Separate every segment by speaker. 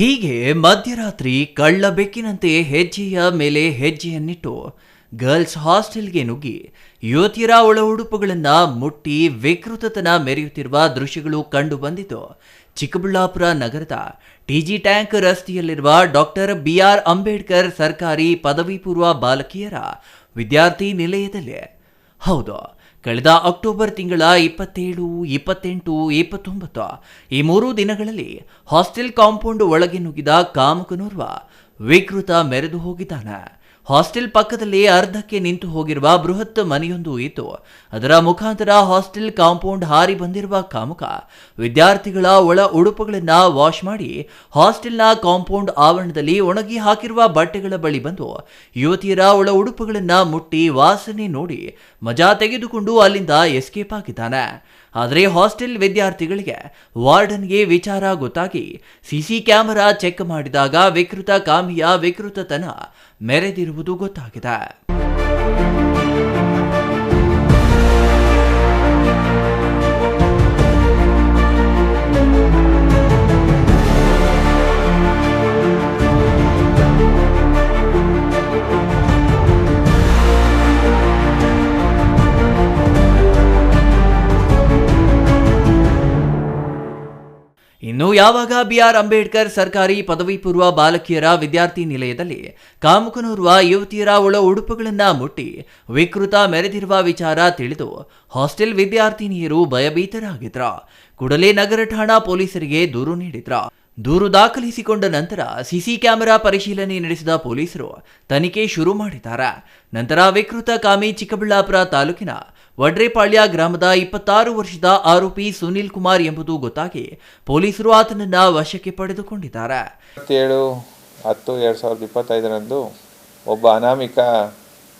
Speaker 1: ಹೀಗೆ ಮಧ್ಯರಾತ್ರಿ ಕಳ್ಳ ಬೆಕ್ಕಿನಂತೆ ಹೆಜ್ಜೆಯ ಮೇಲೆ ಹೆಜ್ಜೆಯನ್ನಿಟ್ಟು ಗರ್ಲ್ಸ್ ಹಾಸ್ಟೆಲ್ಗೆ ನುಗ್ಗಿ ಯುವತಿಯರ ಒಳ ಉಡುಪುಗಳನ್ನು ಮುಟ್ಟಿ ವಿಕೃತತನ ಮೆರೆಯುತ್ತಿರುವ ದೃಶ್ಯಗಳು ಕಂಡು ಬಂದಿತು. ಚಿಕ್ಕಬಳ್ಳಾಪುರ ನಗರದ ಟಿಜಿ ಟ್ಯಾಂಕ್ ರಸ್ತೆಯಲ್ಲಿರುವ ಡಾಕ್ಟರ್ ಬಿಆರ್ ಅಂಬೇಡ್ಕರ್ ಸರ್ಕಾರಿ ಪದವಿ ಪೂರ್ವ ಬಾಲಕಿಯರ ವಿದ್ಯಾರ್ಥಿ ನಿಲಯದಲ್ಲಿ. ಹೌದು ಕಳೆದ ಅಕ್ಟೋಬರ್ ತಿಂಗಳ ಇಪ್ಪತ್ತೇಳು, ಇಪ್ಪತ್ತೆಂಟು, ಇಪ್ಪತ್ತೊಂಬತ್ತು ಈ ಮೂರು ದಿನಗಳಲ್ಲಿ ಹಾಸ್ಟೆಲ್ ಕಾಂಪೌಂಡ್ ಒಳಗೆ ನುಗ್ಗಿದ ಕಾಮಕನೋರ್ವ ವಿಕೃತ ಮೆರೆದು ಹೋಗಿದ್ದಾನೆ. ಹಾಸ್ಟೆಲ್ ಪಕ್ಕದಲ್ಲಿ ಅರ್ಧಕ್ಕೆ ನಿಂತು ಹೋಗಿರುವ ಬೃಹತ್ ಮನೆಯೊಂದು ಇತ್ತು. ಅದರ ಮುಖಾಂತರ ಹಾಸ್ಟೆಲ್ ಕಾಂಪೌಂಡ್ ಹಾರಿ ಬಂದಿರುವ ಕಾಮುಕ. ವಿದ್ಯಾರ್ಥಿಗಳ ಒಳ ಉಡುಪುಗಳನ್ನು ವಾಶ್ ಮಾಡಿ ಹಾಸ್ಟೆಲ್ನ ಕಾಂಪೌಂಡ್ ಆವರಣದಲ್ಲಿ ಒಣಗಿ ಹಾಕಿರುವ ಬಟ್ಟೆಗಳ ಬಳಿ ಬಂದು ಯುವತಿಯರ ಒಳ ಉಡುಪುಗಳನ್ನು ಮುಟ್ಟಿ ವಾಸನೆ ನೋಡಿ ಮಜಾ ತೆಗೆದುಕೊಂಡು ಅಲ್ಲಿಂದ ಎಸ್ಕೇಪ್ ಆಗಿದ್ದಾನೆ. ಆದರೆ ಹಾಸ್ಟೆಲ್ ವಿದ್ಯಾರ್ಥಿಗಳಿಗೆ ವಾರ್ಡನ್ಗೆ ವಿಚಾರ ಗೊತ್ತಾಗಿ ಸಿಸಿ ಕ್ಯಾಮೆರಾ ಚೆಕ್ ಮಾಡಿದಾಗ ವಿಕೃತ ಕಾಮಿಯ ವಿಕೃತತನ ಮೆರೆದಿರುವುದು ಗೊತ್ತಾಗಿದೆ. ಇನ್ನು ಯಾವಾಗ ಬಿಆರ್ ಅಂಬೇಡ್ಕರ್ ಸರ್ಕಾರಿ ಪದವಿ ಪೂರ್ವ ಬಾಲಕಿಯರ ವಿದ್ಯಾರ್ಥಿ ನಿಲಯದಲ್ಲಿ ಕಾಮುಕನೋರ್ವ ಯುವತಿಯರ ಒಳ ಉಡುಪುಗಳನ್ನ ಮುಟ್ಟಿ ವಿಕೃತ ಮೆರೆದಿರುವ ವಿಚಾರ ತಿಳಿದು ಹಾಸ್ಟೆಲ್ ವಿದ್ಯಾರ್ಥಿನಿಯರು ಭಯಭೀತರಾಗಿದ್ರ. ಕೂಡಲೇ ನಗರ ಠಾಣಾ ಪೊಲೀಸರಿಗೆ ದೂರು ನೀಡಿದ್ರ. ದೂರು ದಾಖಲಿಸಿಕೊಂಡ ನಂತರ ಸಿಸಿ ಕ್ಯಾಮೆರಾ ಪರಿಶೀಲನೆ ನಡೆಸಿದ ಪೊಲೀಸರು ತನಿಖೆ ಶುರು ಮಾಡಿದ್ದಾರೆ. ನಂತರ ವಿಕೃತ ಕಾಮಿ ಚಿಕ್ಕಬಳ್ಳಾಪುರ ತಾಲೂಕಿನ ವಡ್ರೇಪಾಳ್ಯ ಗ್ರಾಮದ ಇಪ್ಪತ್ತಾರು ವರ್ಷದ ಆರೋಪಿ ಸುನಿಲ್ ಕುಮಾರ್ ಎಂಬುದು ಗೊತ್ತಾಗಿ ಪೊಲೀಸರು ಆತನನ್ನ ವಶಕ್ಕೆ ಪಡೆದುಕೊಂಡಿದ್ದಾರೆ.
Speaker 2: ಇಪ್ಪತ್ತೇಳು ಹತ್ತು ಎರಡು ಸಾವಿರದ ಇಪ್ಪತ್ತೈದರಂದು ಒಬ್ಬ ಅನಾಮಿಕ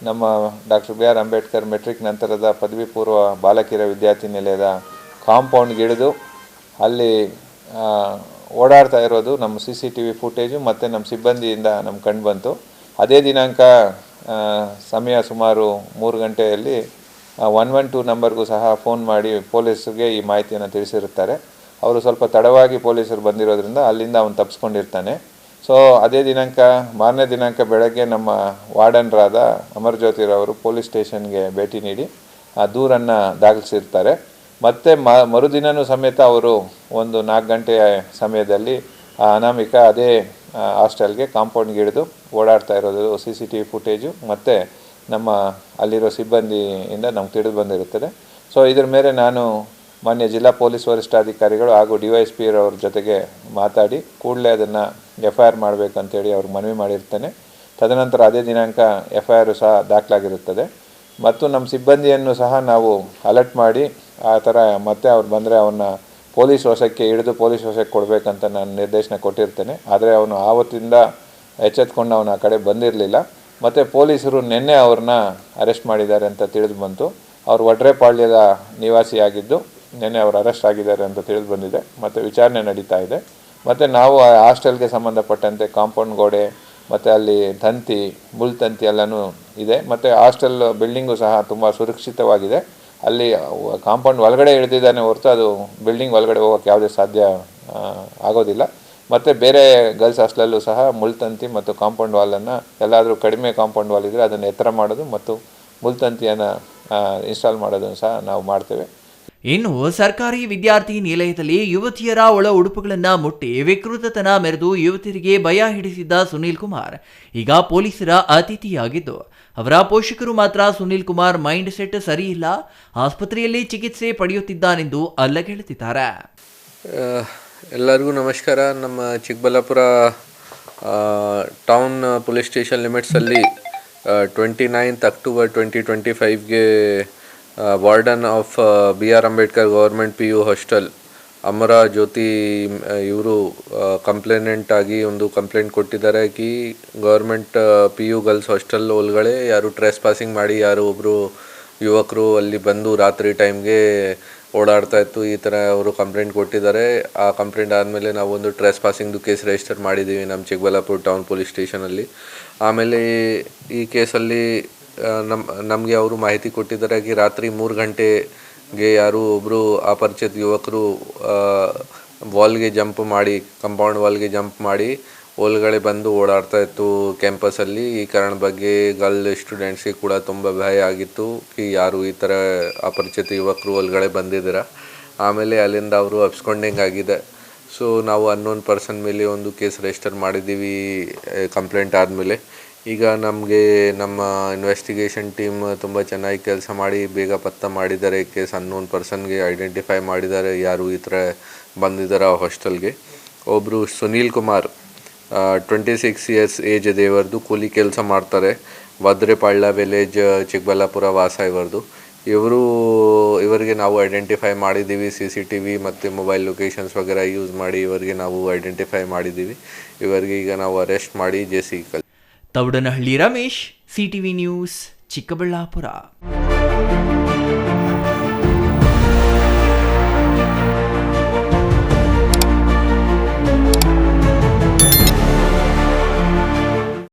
Speaker 2: ನಮ್ಮ doctor B R Ambedkar matric ನಂತರದ ಪದವಿ ಪೂರ್ವ ಬಾಲಕಿಯರ ವಿದ್ಯಾರ್ಥಿ ನಿಲಯದ ಕಾಂಪೌಂಡ್ಗೆ ಇಳಿದು ಅಲ್ಲಿ ಓಡಾಡ್ತಾ ಇರೋದು ನಮ್ಮ C C T V footage ಮತ್ತು ನಮ್ಮ ಸಿಬ್ಬಂದಿಯಿಂದ ನಮ್ಮ ಕಂಡು ಬಂತು. ಅದೇ ದಿನಾಂಕ ಸಮಯ ಸುಮಾರು ಮೂರು ಗಂಟೆಯಲ್ಲಿ ಒನ್ ಒನ್ ಟೂ ನಂಬರ್ಗೂ ಸಹ ಫೋನ್ ಮಾಡಿ ಪೊಲೀಸ್ಗೆ ಈ ಮಾಹಿತಿಯನ್ನು ತಿಳಿಸಿರುತ್ತಾರೆ. ಅವರು ಸ್ವಲ್ಪ ತಡವಾಗಿ ಪೊಲೀಸರು ಬಂದಿರೋದ್ರಿಂದ ಅಲ್ಲಿಂದ ಅವನು ತಪ್ಪಿಸ್ಕೊಂಡಿರ್ತಾನೆ ಸೊ ಅದೇ ದಿನಾಂಕ, ಮಾರನೇ ದಿನಾಂಕ ಬೆಳಗ್ಗೆ ನಮ್ಮ ವಾರ್ಡನ್ರಾದ ಅಮರಜ್ಯೋತಿರವರು ಪೊಲೀಸ್ ಸ್ಟೇಷನ್ಗೆ ಭೇಟಿ ನೀಡಿ ಆ ದೂರನ್ನು ದಾಖಲಿಸಿರ್ತಾರೆ. ಮತ್ತೆ ಮ ಮರುದಿನವೂ ಸಮೇತ ಅವರು ಒಂದು ನಾಲ್ಕು ಗಂಟೆಯ ಸಮಯದಲ್ಲಿ ಆ ಅನಾಮಿಕ ಅದೇ ಹಾಸ್ಟೆಲ್ಗೆ ಕಾಂಪೌಂಡ್ಗೆ ಹಿಡಿದು ಓಡಾಡ್ತಾ ಇರೋದು, C C T V footage ಮತ್ತು ನಮ್ಮ ಅಲ್ಲಿರೋ ಸಿಬ್ಬಂದಿಯಿಂದ ನಮ್ಗೆ ತಿಳಿದು ಬಂದಿರುತ್ತದೆ. ಸೊ ಇದ್ರ ಮೇಲೆ ನಾನು ಮಾನ್ಯ ಜಿಲ್ಲಾ ಪೊಲೀಸ್ ವರಿಷ್ಠಾಧಿಕಾರಿಗಳು ಹಾಗೂ ಡಿ ವೈ ಎಸ್ ಪಿ ಅವ್ರ ಜೊತೆಗೆ ಮಾತಾಡಿ ಕೂಡಲೇ ಅದನ್ನು ಎಫ್ ಐ ಆರ್ ಮಾಡಬೇಕಂತೇಳಿ ಅವ್ರಿಗೆ ಮನವಿ ಮಾಡಿರ್ತೇನೆ. ತದನಂತರ ಅದೇ ದಿನಾಂಕ ಎಫ್ ಐ ಆರು ಸಹ ದಾಖಲಾಗಿರುತ್ತದೆ. ಮತ್ತು ನಮ್ಮ ಸಿಬ್ಬಂದಿಯನ್ನು ಸಹ ನಾವು ಅಲರ್ಟ್ ಮಾಡಿ ಆ ಥರ ಮತ್ತೆ ಅವ್ರು ಬಂದರೆ ಅವನ್ನ ಪೊಲೀಸ್ ವಶಕ್ಕೆ ಹಿಡಿದು ಪೊಲೀಸ್ ವಶಕ್ಕೆ ಕೊಡಬೇಕಂತ ನಾನು ನಿರ್ದೇಶನ ಕೊಟ್ಟಿರ್ತೇನೆ. ಆದರೆ ಅವನು ಆವತ್ತಿಂದ ಎಚ್ಚೆತ್ಕೊಂಡು ಅವನು ಆ ಕಡೆ ಬಂದಿರಲಿಲ್ಲ. ಮತ್ತು ಪೊಲೀಸರು ನಿನ್ನೆ ಅವ್ರನ್ನ ಅರೆಸ್ಟ್ ಮಾಡಿದ್ದಾರೆ ಅಂತ ತಿಳಿದು ಬಂತು. ಅವರು ವಡ್ರೇಪಾಳ್ಯದ ನಿವಾಸಿಯಾಗಿದ್ದು ನಿನ್ನೆ ಅವರು ಅರೆಸ್ಟ್ ಆಗಿದ್ದಾರೆ ಅಂತ ತಿಳಿದು ಬಂದಿದೆ. ಮತ್ತು ವಿಚಾರಣೆ ನಡೀತಾ ಇದೆ. ಮತ್ತು ನಾವು ಆ ಹಾಸ್ಟೆಲ್ಗೆ ಸಂಬಂಧಪಟ್ಟಂತೆ ಕಾಂಪೌಂಡ್ ಗೋಡೆ, ಮತ್ತು ಅಲ್ಲಿ ತಂತಿ ಮುಲ್ ತಂತಿ ಎಲ್ಲನೂ ಇದೆ. ಮತ್ತು ಹಾಸ್ಟೆಲ್ ಬಿಲ್ಡಿಂಗು ಸಹ ತುಂಬ ಸುರಕ್ಷಿತವಾಗಿದೆ. ಅಲ್ಲಿ ಕಾಂಪೌಂಡ್ ಒಳಗಡೆ ಇಳಿದಿದ್ದಾನೆ ಹೊರತು ಅದು ಬಿಲ್ಡಿಂಗ್ ಒಳಗಡೆ ಹೋಗೋಕ್ಕೆ ಯಾವುದೇ ಸಾಧ್ಯ ಆಗೋದಿಲ್ಲ. ಮತ್ತು ಬೇರೆ ಗರ್ಲ್ಸ್ ಹಾಸ್ಟೆಲಲ್ಲೂ ಸಹ ಮುಳ್ತಂತಿ ಮತ್ತು ಕಾಂಪೌಂಡ್ ವಾಲನ್ನು ಎಲ್ಲಾದರೂ ಕಡಿಮೆ ಕಾಂಪೌಂಡ್ ವಾಲ್ ಇದ್ದರೆ ಅದನ್ನು ಎತ್ತರ ಮಾಡೋದು ಮತ್ತು ಮುಳ್ತಂತಿಯನ್ನು ಇನ್ಸ್ಟಾಲ್ ಮಾಡೋದನ್ನು ಸಹ ನಾವು ಮಾಡ್ತೇವೆ.
Speaker 1: ಇನ್ನು ಸರ್ಕಾರಿ ವಿದ್ಯಾರ್ಥಿ ನಿಲಯದಲ್ಲಿ ಯುವತಿಯರ ಒಳ ಉಡುಪುಗಳನ್ನು ಮುಟ್ಟಿ ವಿಕೃತತನ ಮೆರೆದು ಯುವತಿಯರಿಗೆ ಭಯ ಹಿಡಿಸಿದ್ದ ಸುನೀಲ್ ಕುಮಾರ್. ಈಗ ಪೊಲೀಸರ ಅತಿಥಿಯಾಗಿದ್ದು ಅವರ ಪೋಷಕರು ಮಾತ್ರ ಸುನೀಲ್ ಕುಮಾರ್ ಮೈಂಡ್ ಸೆಟ್ ಸರಿಯಿಲ್ಲ ಆಸ್ಪತ್ರೆಯಲ್ಲಿ ಚಿಕಿತ್ಸೆ ಪಡೆಯುತ್ತಿದ್ದಾನೆಂದು ಅಲ್ಲಗೆಳೆದಿದ್ದಾರೆ
Speaker 3: ಎಲ್ಲರಿಗೂ ನಮಸ್ಕಾರ. ನಮ್ಮ Chikkaballapur town police station ಲಿಮಿಟ್ಸಲ್ಲಿ twenty ninth October twenty twenty ಫೈವ್ಗೆ warden of B R Ambedkar government P U hostel Amara Jyothi ಇವರು ಕಂಪ್ಲೇನೆಂಟ್ ಆಗಿ ಒಂದು ಕಂಪ್ಲೇಂಟ್ ಕೊಟ್ಟಿದ್ದಾರೆ ಕಿ government P U girls hostel ಒಳಗಡೆ ಯಾರು ಟ್ರೆಸ್ ಪಾಸಿಂಗ್ ಮಾಡಿ, ಯಾರು ಒಬ್ಬರು ಯುವಕರು ಅಲ್ಲಿ ಬಂದು ರಾತ್ರಿ ಟೈಮ್ಗೆ ಓಡಾಡ್ತಾ ಇತ್ತು, ಈ ಥರ ಅವರು ಕಂಪ್ಲೇಂಟ್ ಕೊಟ್ಟಿದ್ದಾರೆ. ಆ ಕಂಪ್ಲೇಂಟ್ ಆದಮೇಲೆ ನಾವು ಒಂದು ಟ್ರೆಸ್ ಪಾಸಿಂಗ್ದು ಕೇಸ್ ರಿಜಿಸ್ಟರ್ ಮಾಡಿದ್ದೀವಿ ನಮ್ಮ ಚಿಕ್ಕಬಳ್ಳಾಪುರ ಟೌನ್ ಪೊಲೀಸ್ ಸ್ಟೇಷನಲ್ಲಿ ಆಮೇಲೆ ಈ ಕೇಸಲ್ಲಿ ನಮ್ಮ ನಮಗೆ ಅವರು ಮಾಹಿತಿ ಕೊಟ್ಟಿದ್ದಾರೆ ಕಿ ರಾತ್ರಿ ಮೂರು ಗಂಟೆಗೆ ಯಾರು ಒಬ್ಬರು ಅಪರಿಚಿತ ಯುವಕರು ವಾಲ್ಗೆ ಜಂಪ್ ಮಾಡಿ ಕಂಪೌಂಡ್ ವಾಲ್ಗೆ ಜಂಪ್ ಮಾಡಿ ಒಳಗಡೆ ಬಂದು ಓಡಾಡ್ತಾ ಇತ್ತು ಕ್ಯಾಂಪಸಲ್ಲಿ ಈ ಕಾರಣ ಬಗ್ಗೆ ಗರ್ಲ್ ಸ್ಟೂಡೆಂಟ್ಸಿಗೆ ಕೂಡ ತುಂಬ ಭಯ ಆಗಿತ್ತು ಕಿ ಯಾರು ಈ ಥರ ಅಪರಿಚಿತ ಯುವಕರು ಒಳಗಡೆ ಬಂದಿದ್ದೀರ. ಆಮೇಲೆ ಅಲ್ಲಿಂದ ಅವರು ಅಬ್ಸ್ಕೊಂಡಿಂಗ್ ಆಗಿದೆ. ಸೊ, ನಾವು ಅನ್ನೋನ್ ಪರ್ಸನ್ ಮೇಲೆ ಒಂದು ಕೇಸ್ ರಿಜಿಸ್ಟರ್ ಮಾಡಿದ್ದೀವಿ ಕಂಪ್ಲೇಂಟ್ ಆದಮೇಲೆ. ಈಗ ನಮಗೆ ನಮ್ಮ ಇನ್ವೆಸ್ಟಿಗೇಷನ್ ಟೀಮ್ ತುಂಬ ಚೆನ್ನಾಗಿ ಕೆಲಸ ಮಾಡಿ ಬೇಗ ಪತ್ತೆ ಮಾಡಿದ್ದಾರೆ, ಕೇಸ್ ಅನ್ನೋನ್ ಪರ್ಸನ್ಗೆ ಐಡೆಂಟಿಫೈ ಮಾಡಿದ್ದಾರೆ, ಯಾರು ಈ ಥರ ಬಂದಿದ್ದಾರೆ ಹಾಸ್ಟೆಲ್ಗೆ. ಒಬ್ಬರು Sunil Kumar. Twenty six years age ಇದೆ ಇವರದು ಕೂಲಿ ಕೆಲಸ ಮಾಡ್ತಾರೆ. ವದ್ರೆಪಾಳ್ಯ ವಿಲೇಜ್ ಚಿಕ್ಕಬಳ್ಳಾಪುರ, ವಾಸ ಇವರದು. ಇವರು, ಇವರಿಗೆ ನಾವು ಐಡೆಂಟಿಫೈ ಮಾಡಿದ್ದೀವಿ ಸಿ ಸಿ ಟಿ ವಿ ಮತ್ತು ಮೊಬೈಲ್ ಲೊಕೇಶನ್ಸ್ ವಗೇರ ಯೂಸ್ ಮಾಡಿ ಇವರಿಗೆ ನಾವು ಐಡೆಂಟಿಫೈ ಮಾಡಿದ್ದೀವಿ. ಇವರಿಗೆ ಈಗ ನಾವು ಅರೆಸ್ಟ್ ಮಾಡಿ ಜೆ ಸಿ ಕಲ್.
Speaker 1: Taudanahalli Ramesh C T V news Chikkaballapur.